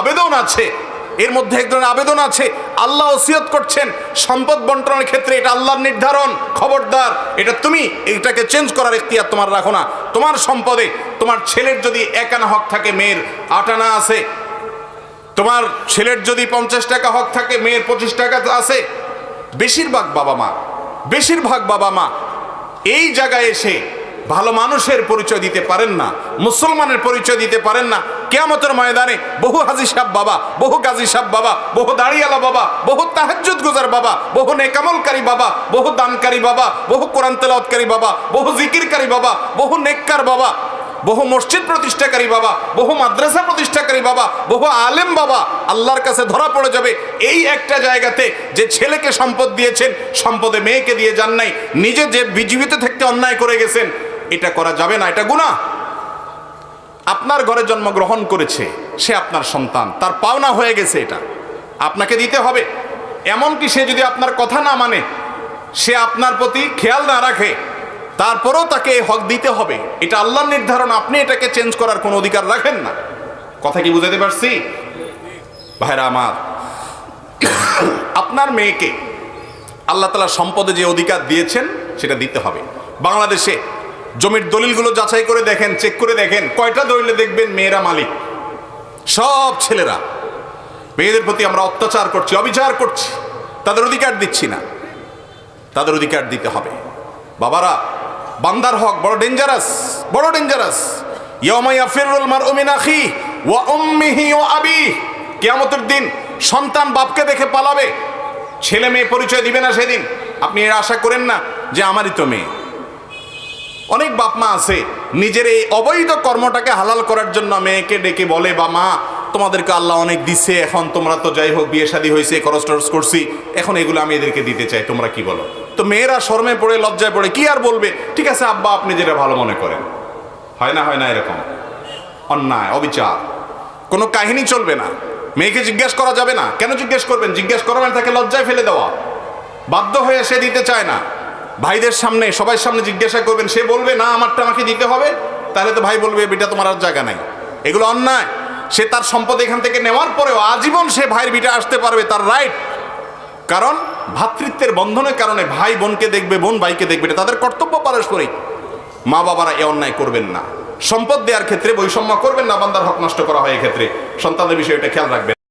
আবেদন আছে, এর মধ্যে এক ধরনের আবেদন আছে। আল্লাহ ওসিয়ত করছেন, সম্পদ বন্টনের ক্ষেত্রে এটা আল্লাহর নির্ধারণ, খবরদার। এটা তুমি, এটাকে চেঞ্জ করার এখতিয়ার তোমার রাখো না। তোমার সম্পদে, তোমার ছেলের যদি এক আনা হক থাকে, মেয়ের আট আনা আছে। তোমার ছেলের যদি পঞ্চাশ টাকা হক থাকে, মেয়ের পঁচিশ টাকা আছে। বেশিরভাগ বাবা মা, বেশিরভাগ বাবা মা এই জায়গায় এসে ভালো মানুষের পরিচয় দিতে পারেন না মুসলমানের পরিচয় দিতে পারেন না কেয়ামতের ময়দানে বহু হাজি সাহ বাবা বহু গাজী সাহ বাবা বহু দাড়িয়ালা বাবা বহু তাহাজ্জুদ গুজার বাবা বহু নেকামলকারী বাবা বহু দানকারী বাবা বহু কোরআন তেলাওয়াতকারী বাবা বহু জিকিরকারী বাবা বহু নেককার বাবা বহু মসজিদ প্রতিষ্ঠাকারী বাবা বহু মাদ্রাসা প্রতিষ্ঠাকারী বাবা বহু আলেম বাবা আল্লাহর কাছে ধরা পড়ে যাবে এই একটা জায়গাতে যে ছেলেকে সম্পদ দিয়েছেন সম্পদে মেয়েকে দিয়ে যান নাই নিজে যে বিজীবিত থাকতে অন্যায় করে গেছেন এটা করা যাবে না, এটা গুণা আপনার ঘরে জন্মগ্রহণ করেছে, সে আপনার সন্তান, তার পাওনা হয়ে গেছে এটা। আপনাকে দিতে হবে। এমনকি সে যদি আপনার কথা না মানে সে আপনার প্রতি খেয়াল না রাখে, তারপরেও তাকে হক দিতে হবে। এটা আল্লাহর নির্ধারণ, আপনি এটাকে চেঞ্জ করার কোনো অধিকার রাখেন না। কথা কি বুঝাতে পারছি? ভাইরা আমার, আপনার মেয়েকে আল্লাহ তালা সম্পদে যে অধিকার দিয়েছেন, সেটা দিতে হবে। বাংলাদেশে জমির দলিলগুলো যাচাই করে দেখেন চেক করে দেখেন, কয়টা দলিলে দেখবেন মেয়েরা মালিক? সব ছেলেরা। মেয়েদের প্রতি আমরা অত্যাচার করছি, অবিচার করছি। তাদের অধিকার দিচ্ছি না। তাদের অধিকার দিতে হবে। বাবারা, বান্দার হক বড় ডেঞ্জারাস বড় ডেঞ্জারাস ইয়ামাইয়া ফিরুল মার উমিনাখি ওয়া উম্মিহি ওয়া আবি। কিয়ামতের দিন সন্তান বাপকে দেখে পালাবে। ছেলে মেয়ে পরিচয় দিবে না সেদিন। আপনি এর আশা করেন না যে আমারই তো মেয়ে। অনেক বাপ মা আছে, নিজের এই অবৈধ কর্মটাকে হালাল করার জন্য মেয়েকে ডেকে বলে বা মা তোমাদেরকে আল্লাহ অনেক দিচ্ছে এখন তোমরা তো যাই হোক বিয়ে শাদী হয়েছে, খরচ টরচ করছি, এখন এগুলো আমি এদেরকে দিতে চাই, তোমরা কি বলো? তো মেয়েরা শর্মে পড়ে, লজ্জায় পড়ে, কি আর বলবে? ঠিক আছে আব্বা, আপনি যেটা ভালো মনে করেন। হয় না হয় না, এরকম। অন্যায়, অবিচার। কোনো কাহিনী চলবে না। মেয়েকে জিজ্ঞেস করা যাবে না? কেন জিজ্ঞেস করবেন? জিজ্ঞেস করা মানে তাকে লজ্জায় ফেলে দেওয়া। বাধ্য হয়ে সে দিতে চায় না। ভাইদের সামনে সবাই সামনে জিজ্ঞাসা করবেন, সে বলবে, না, আমারটা আমাকে দিতে হবে? তাহলে তো ভাই বলবে, বেটা, তোমার আর জায়গা নাই। এগুলো অন্যায়। সে তার সম্পদ এখান থেকে নেওয়ার পরেও আজীবন সে ভাইয়ের বিটা আসতে পারবে তার রাইট কারণ ভ্রাতৃত্বের বন্ধনের কারণে ভাই বোনকে দেখবে, বোন ভাইকে দেখবে, এটা তাদের কর্তব্য পারস্পরিক। মা বাবারা এ অন্যায় করবেন না। সম্পদ দেওয়ার ক্ষেত্রে বৈষম্য করবেন না, বান্দার হক নষ্ট করা হয় এক্ষেত্রে। সন্তানদের বিষয়ে এটা খেয়াল রাখবেন।